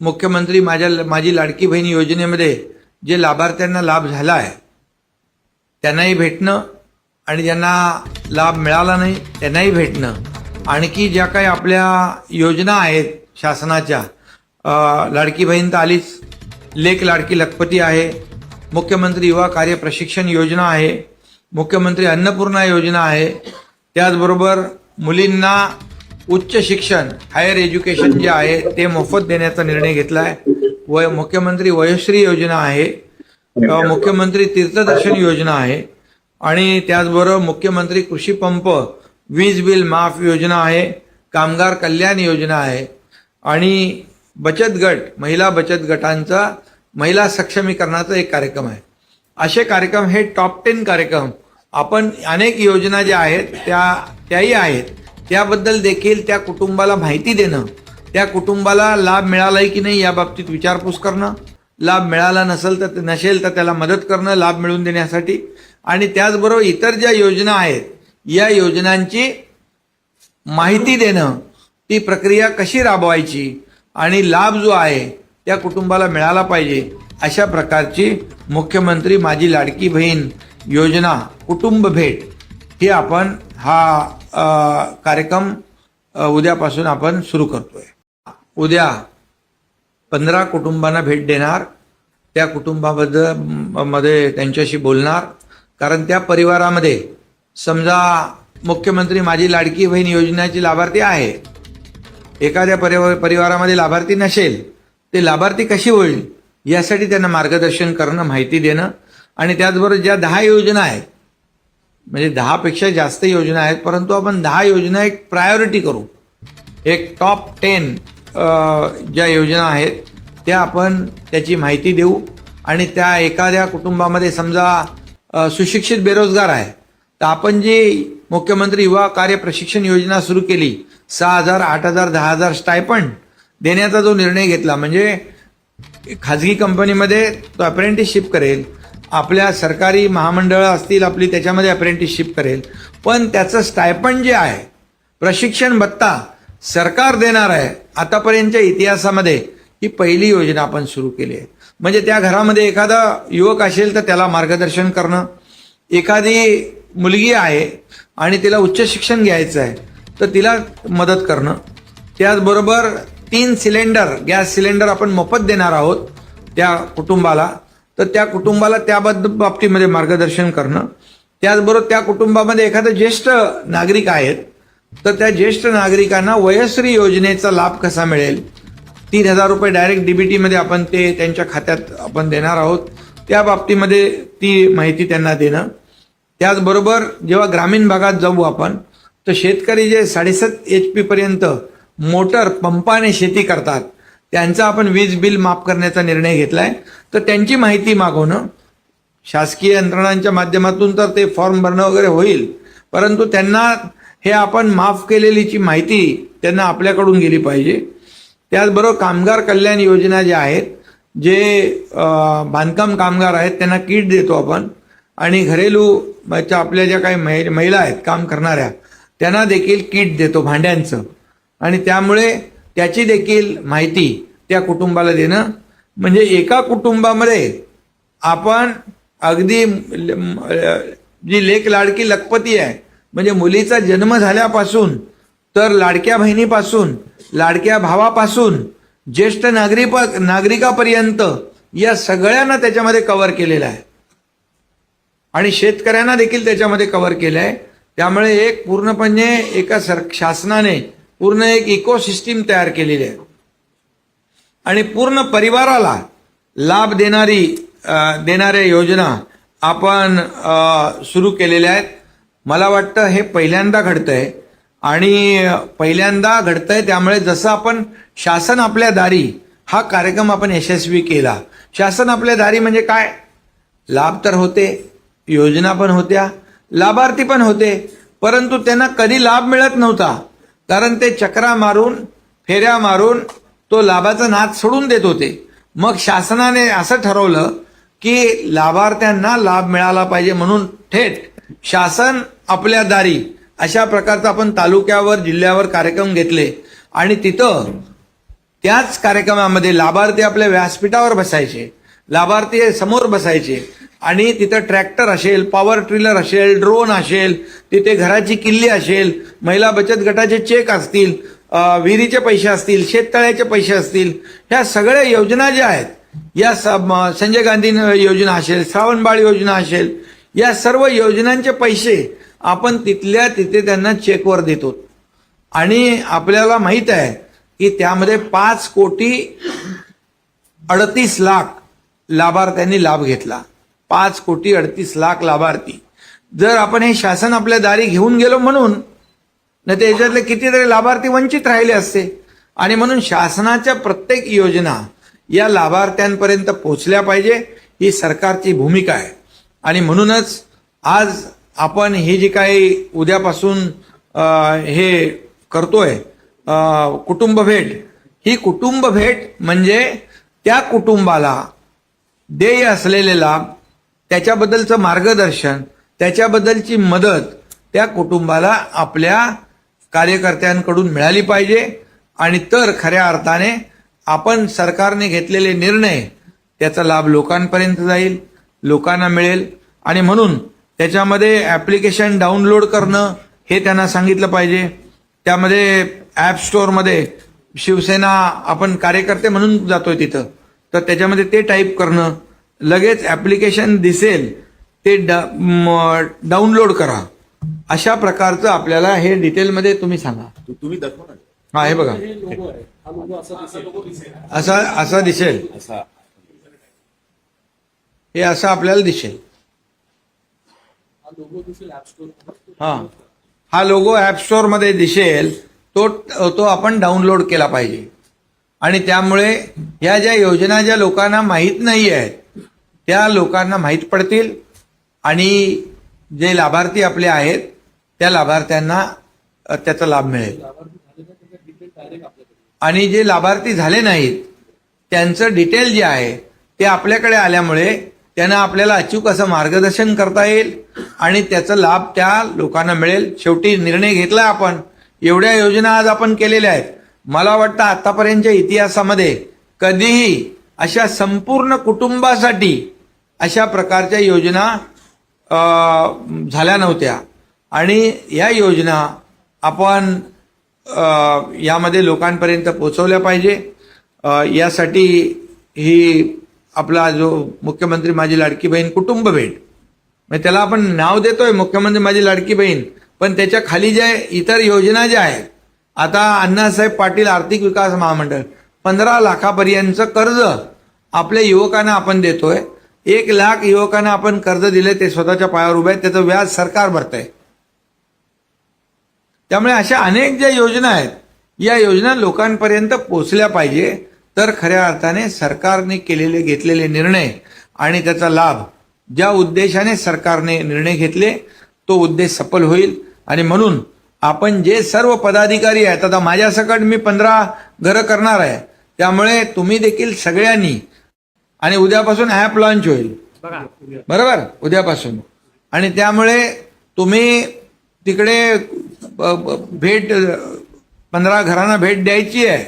मुख्यमंत्री माझ्या माझी लाडकी बहीण योजनेमध्ये जे लाभार्थ्यांना लाभ झाला आहे त्यांनाही भेटणं आणि ज्यांना लाभ मिळाला नाही त्यांनाही भेटणं. आणखी ज्या काही आपल्या योजना आहेत शासनाच्या लाडकी बहीण तर आलीच लेख लाडकी लखपती आहे मुख्यमंत्री युवा कार्य प्रशिक्षण योजना आहे मुख्यमंत्री अन्नपूर्णा योजना आहे त्याचबरोबर मुलींना उच्च शिक्षण हायर एज्युकेशन जे आहे ते मोफत देण्याचा निर्णय घेतला आहे वय मुख्यमंत्री वयश्री योजना आहे. मुख्यमंत्री तीर्थदर्शन योजना आहे. आणि त्याचबरोबर मुख्यमंत्री कृषी पंप वीज बिल माफ योजना आहे. कामगार कल्याण योजना आहे. आणि बचत गट महिला बचत गटांचा महिला सक्षमीकरणाचा एक कार्यक्रम आहे. असे कार्यक्रम हे टॉप टेन कार्यक्रम. आपण अनेक योजना ज्या आहेत त्या त्याही आहेत. त्याबद्दल देखील त्या कुटुंबाला माहिती देणं त्या कुटुंबाला लाभ मिळालाय की नाही या बाबतीत विचारपूस करणं लाभ मिळाला नसेल तर नसेल तर त्याला मदत करणं लाभ मिळवून देण्यासाठी. आणि त्याचबरोबर इतर ज्या योजना आहेत या योजनांची माहिती देणं ती प्रक्रिया कशी राबवायची आणि लाभ जो आहे त्या कुटुंबाला मिळाला पाहिजे अशा प्रकारची मुख्यमंत्री माझी लाडकी बहीण योजना कुटुंब भेट ही आपण हा कार्यक्रम उद्यापासून आपण सुरू करतोय. उद्या पंधरा कुटुंबांना भेट देणार. त्या कुटुंबाबद्दलमध्ये त्यांच्याशी बोलणार. कारण त्या परिवारामध्ये समजा मुख्यमंत्री माझी लाडकी बहीण योजनेची लाभार्थी आहे. एखाद्या परिवार परिवारामध्ये लाभार्थी नसेल ते लाभार्थी कशी होईल? यासाठी त्यांना मार्गदर्शन करणं माहिती देणं. आणि त्याचबरोबर ज्या दहा योजना आहेत म्हणजे दहापेक्षा जास्त योजना आहेत परंतु आपण दहा योजना एक प्रायोरिटी करू. एक टॉप टेन ज्या योजना आहेत त्या आपण त्याची माहिती देऊ आणि त्या एखाद्या कुटुंबामध्ये समजा सुशिक्षित बेरोजगार आहे तर आपण जी मुख्यमंत्री युवा कार्य प्रशिक्षण योजना सुरू केली सहा हजार आठ हजार दहा हजार स्टायपंड देण्याचा जो निर्णय घेतला म्हणजे खाजगी कंपनीमध्ये तो अप्रेंटिसशिप करेल आपल्या सरकारी महामंडळं असतील आपली त्याच्यामध्ये अप्रेंटिसशिप करेल. पण त्याचं स्टायपंड जे आहे प्रशिक्षण भत्ता सरकार देणार आहे आतापर्यंतच्या इतिहासामध्ये ही पहिली योजना आपण सुरू केली आहे. म्हणजे त्या घरामध्ये एखादा युवक असेल तर त्याला मार्गदर्शन करणं. एखादी मुलगी आहे आणि तिला उच्च शिक्षण घ्यायचं आहे तर तिला मदत करणं. त्याचबरोबर तीन सिलेंडर गॅस सिलेंडर आपण मोफत देणार आहोत त्या कुटुंबाला. तर त्या कुटुंबाला त्याबद्दल बाबतीमध्ये मार्गदर्शन करणं. त्याचबरोबर त्या कुटुंबामध्ये एखादं ज्येष्ठ नागरिक आहेत तर त्या ज्येष्ठ नागरिकांना वयश्री योजनेचा लाभ कसा मिळेल? तीन हजार रुपये डायरेक्ट डीबीटीमध्ये आपण ते त्यांच्या खात्यात आपण देणार आहोत. त्या बाबतीमध्ये ती माहिती त्यांना देणं. त्याचबरोबर जेव्हा ग्रामीण भागात जाऊ आपण तर शेतकरी जे साडेसात एच पी पर्यंत मोटर पंपाने शेती करतात त्यांचा आपण वीज बिल माफ करण्याचा निर्णय घेतला आहे तर त्यांची माहिती मागवणं शासकीय यंत्रणांच्या माध्यमातून तर ते फॉर्म भरणं वगैरे होईल परंतु त्यांना हे आपण माफ केलेलीची माहिती त्यांना आपल्याकडून गेली पाहिजे. त्याचबरोबर कामगार कल्याण योजना ज्या आहेत जे बांधकाम कामगार आहेत त्यांना किट देतो आपण. आणि घरेलू आपल्या ज्या काही महि महिला आहेत काम करणाऱ्या त्यांना देखील किट देतो भांड्यांचं. आणि त्यामुळे त्याची देखील माहिती त्या कुटुंबाला देणं म्हणजे एका कुटुंबामध्ये आपण अगदी जी लेख लाडकी लखपती आहे म्हणजे मुलीचा जन्म झाल्यापासून तर लाडक्या बहिणीपासून लाडक्या भावापासून ज्येष्ठ नागरिक नागरिकापर्यंत या सगळ्यांना त्याच्यामध्ये कव्हर केलेलं आहे. आणि शेतकऱ्यांना देखील त्याच्यामध्ये कव्हर केलं आहे त्यामुळे एक पूर्णपणे एका सर शासनाने पूर्ण एक इकोसिस्टीम तयार केलेली आहे. आणि पूर्ण परिवाराला लाभ देणारी देणाऱ्या योजना आपण सुरू केलेल्या आहेत. मला वाटतं हे पहिल्यांदा घडतं आहे आणि पहिल्यांदा घडतं आहे त्यामुळे जसं आपण शासन आपल्या दारी हा कार्यक्रम आपण यशस्वी केला. शासन आपल्या दारी म्हणजे काय? लाभ तर होते योजना पण होत्या लाभार्थी पण होते. परंतु त्यांना कधी लाभ मिळत नव्हता. कारण ते चक्रा मारून फेऱ्या मारून तो लाभाचा नाद सोडून देत होते. मग शासनाने असं ठरवलं की लाभार्थ्यांना लाभ मिळाला पाहिजे म्हणून थेट शासन आपल्या दारी अशा प्रकारचा आपण तालुक्यावर जिल्ह्यावर कार्यक्रम घेतले. आणि तिथं त्याच कार्यक्रमामध्ये लाभार्थी आपल्या व्यासपीठावर बसायचे लाभार्थी समोर बसायचे. आणि तिथं ट्रॅक्टर असेल पॉवर ट्रिलर असेल ड्रोन असेल तिथे घराची किल्ली असेल महिला बचत गटाचे चेक असतील विहिरीचे पैसे असतील शेततळ्याचे पैसे असतील ह्या सगळ्या योजना ज्या आहेत या स- म- संजय गांधी योजना असेल श्रावणबाळ योजना असेल या सर्व योजनांचे पैसे आपण तिथल्या तिथे त्यांना चेकवर देतो. आणि आपल्याला माहीत आहे की त्यामध्ये पाच कोटी अडतीस लाख लाभार्थ्यांनी लाभ घेतला. पाच कोटी अडतीस लाख लाभार्थी. जर आपण हे शासन आपल्या दारी घेऊन गेलो म्हणून नाही तर याच्यातले कितीतरी लाभार्थी वंचित राहिले असते. आणि म्हणून शासनाच्या प्रत्येक योजना या लाभार्थ्यांपर्यंत पोहोचल्या पाहिजे ही सरकारची भूमिका आहे. आणि म्हणूनच आज आपण ही जी काही उद्यापासून हे करतोय कुटुंब भेट ही कुटुंब भेट म्हणजे त्या कुटुंबाला देय असलेले लाभ त्याच्याबद्दलचं मार्गदर्शन त्याच्याबद्दलची मदत त्या कुटुंबाला आपल्या कार्यकर्त्यांकडून मिळाली पाहिजे आणि तर खऱ्या अर्थाने आपण सरकारने घेतलेले निर्णय त्याचा लाभ लोकांपर्यंत जाईल लोकांना मिळेल आणि म्हणून त्याच्यामध्ये ॲप्लिकेशन डाउनलोड करणं हे त्यांना सांगितलं पाहिजे. त्यामध्ये ॲप स्टोअरमध्ये शिवसेना आपण कार्यकर्ते म्हणून जातोय तिथं. तर त्याच्यामध्ये ते टाईप करणं लगेच ॲप्लिकेशन दिसेल ते डाउनलोड करा. अशा प्रकारचं आपल्याला हे डिटेलमध्ये तुम्ही सांगा. तुम्ही दाखवा ना. हा हे बघा. हे लोगो आहे. हा लोगो असा दिसेल. असा असा दिसेल. असा. हे असं आपल्याला दिसेल. हा लोगो दिसेल ऍप स्टोर हा. हा लोगो ॲप स्टोअरमध्ये दिसेल. तो तो आपण डाउनलोड केला पाहिजे. आणि त्यामुळे ह्या ज्या योजना ज्या लोकांना माहीत नाही आहेत त्या लोकांना माहीत पडतील. आणि जे लाभार्थी आपले आहेत त्या लाभार्थ्यांना त्याचा लाभ मिळेल. आणि जे लाभार्थी झाले नाहीत त्यांचं डिटेल जे आहे ते आपल्याकडे आल्यामुळे त्यांना आपल्याला अचूक असं मार्गदर्शन करता येईल आणि त्याचा लाभ त्या लोकांना मिळेल. शेवटी निर्णय घेतला आपण. एवढ्या योजना आज आपण केलेल्या आहेत. मला वाटतं आतापर्यंतच्या इतिहासामध्ये कधीही अशा संपूर्ण कुटुंबासाठी अशा प्रकारच्या योजना झाल्या नव्हत्या. आणि या योजना आपण यामध्ये लोकांपर्यंत पोचवल्या पाहिजे. यासाठी ही आपला जो मुख्यमंत्री माझी लाडकी बहीण कुटुंब भेट म्हणजे त्याला आपण नाव देतोय मुख्यमंत्री माझी लाडकी बहीण पण त्याच्याखाली ज्या इतर योजना ज्या आहेत आता अण्णासाहेब पाटील आर्थिक विकास महामंडळ पंधरा लाखापर्यंतचं कर्ज आपल्या युवकांना आपण देतोय. एक लाख युवकांना आपण कर्ज दिले ते स्वतःच्या पायावर उभे आहेत त्याचं व्याज सरकार भरतंय. त्यामुळे अशा अनेक ज्या योजना आहेत या योजना लोकांपर्यंत पोचल्या पाहिजे. तर खऱ्या अर्थाने सरकारने केलेले घेतलेले निर्णय आणि त्याचा लाभ ज्या उद्देशाने सरकारने निर्णय घेतले तो उद्देश सफल होईल. आणि म्हणून आपण जे सर्व पदाधिकारी आहेत आता माझ्या सकट मी पंधरा घरं करणार आहे. त्यामुळे तुम्ही देखील सगळ्यांनी आणि उद्यापासून ॲप लॉन्च होईल. बरोबर? उद्यापासून. आणि त्यामुळे तुम्ही तिकडे भेट पंधरा घरांना भेट द्यायची आहे.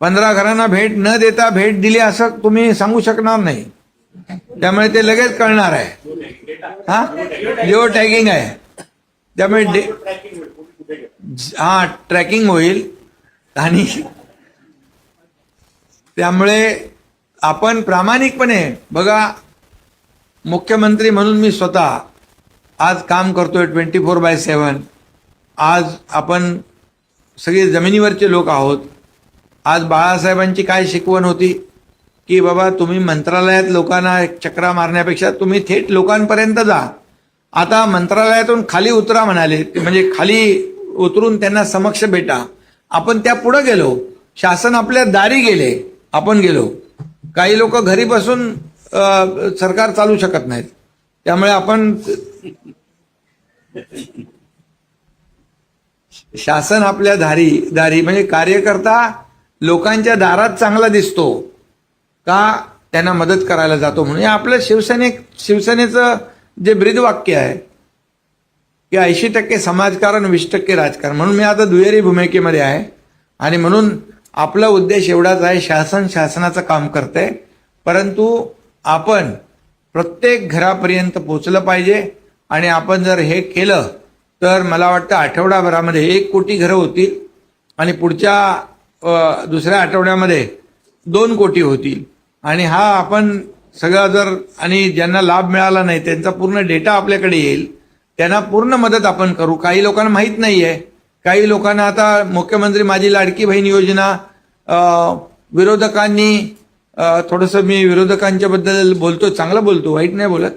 पंधरा घरांना भेट न देता भेट दिली असं तुम्ही सांगू शकणार नाही. त्यामुळे ते लगेच कळणार आहे. हा? जिओ टॅगिंग आहे. त्यामुळे डे हा ट्रॅकिंग होईल. आणि त्यामुळे आपण प्रामाणिकपणे बघा मुख्यमंत्री म्हणून मी स्वतः आज काम करतोय ट्वेंटी फोर बाय सेवन आज आपण सगळे जमिनीवरचे लोक आहोत. आज बाळासाहेबांची काय शिकवण होती? की बाबा तुम्ही मंत्रालयात लोकांना एक चक्रा मारण्यापेक्षा तुम्ही थेट लोकांपर्यंत जा. आता मंत्रालयातून खाली उतरा म्हणाले म्हणजे खाली उतरून त्यांना समक्ष भेटा. आपण त्या पुढं गेलो. शासन आपल्या दारी गेले. आपण गेलो. काही लोक घरी बसून सरकार चालू शकत नाहीत. त्यामुळे आपण शासन आपल्या धारी दारी म्हणजे कार्यकर्ता लोकांच्या दारात चांगला दिसतो का त्यांना मदत करायला जातो म्हणून. आपलं शिवसेने शिवसेनेचं जे ब्रीदवाक्य आहे की ऐंशी टक्के समाजकारण वीस टक्के राजकारण. म्हणून मी आता दुहेरी भूमिकेमध्ये आहे आणि म्हणून आपला उद्देश एवढाच आहे शासन शासनाचं काम करतंय. परंतु आपण प्रत्येक घरापर्यंत पोचलं पाहिजे आणि आपण जर हे केलं तर मला वाटतं आठवडाभरामध्ये एक कोटी घरं होतील आणि पुढच्या दुसऱ्या आठवड्यामध्ये दोन कोटी होतील. आणि हा आपण सगळा जर आणि ज्यांना लाभ मिळाला नाही त्यांचा पूर्ण डेटा आपल्याकडे येईल त्यांना पूर्ण मदत आपण करू. काही लोकांना माहीत नाही आहे काही लोकांना आता मुख्यमंत्री माझी लाडकी बहीण योजना विरोधकांनी थोडंसं मी विरोधकांच्याबद्दल बोलतो चांगलं बोलतो वाईट नाही बोलत.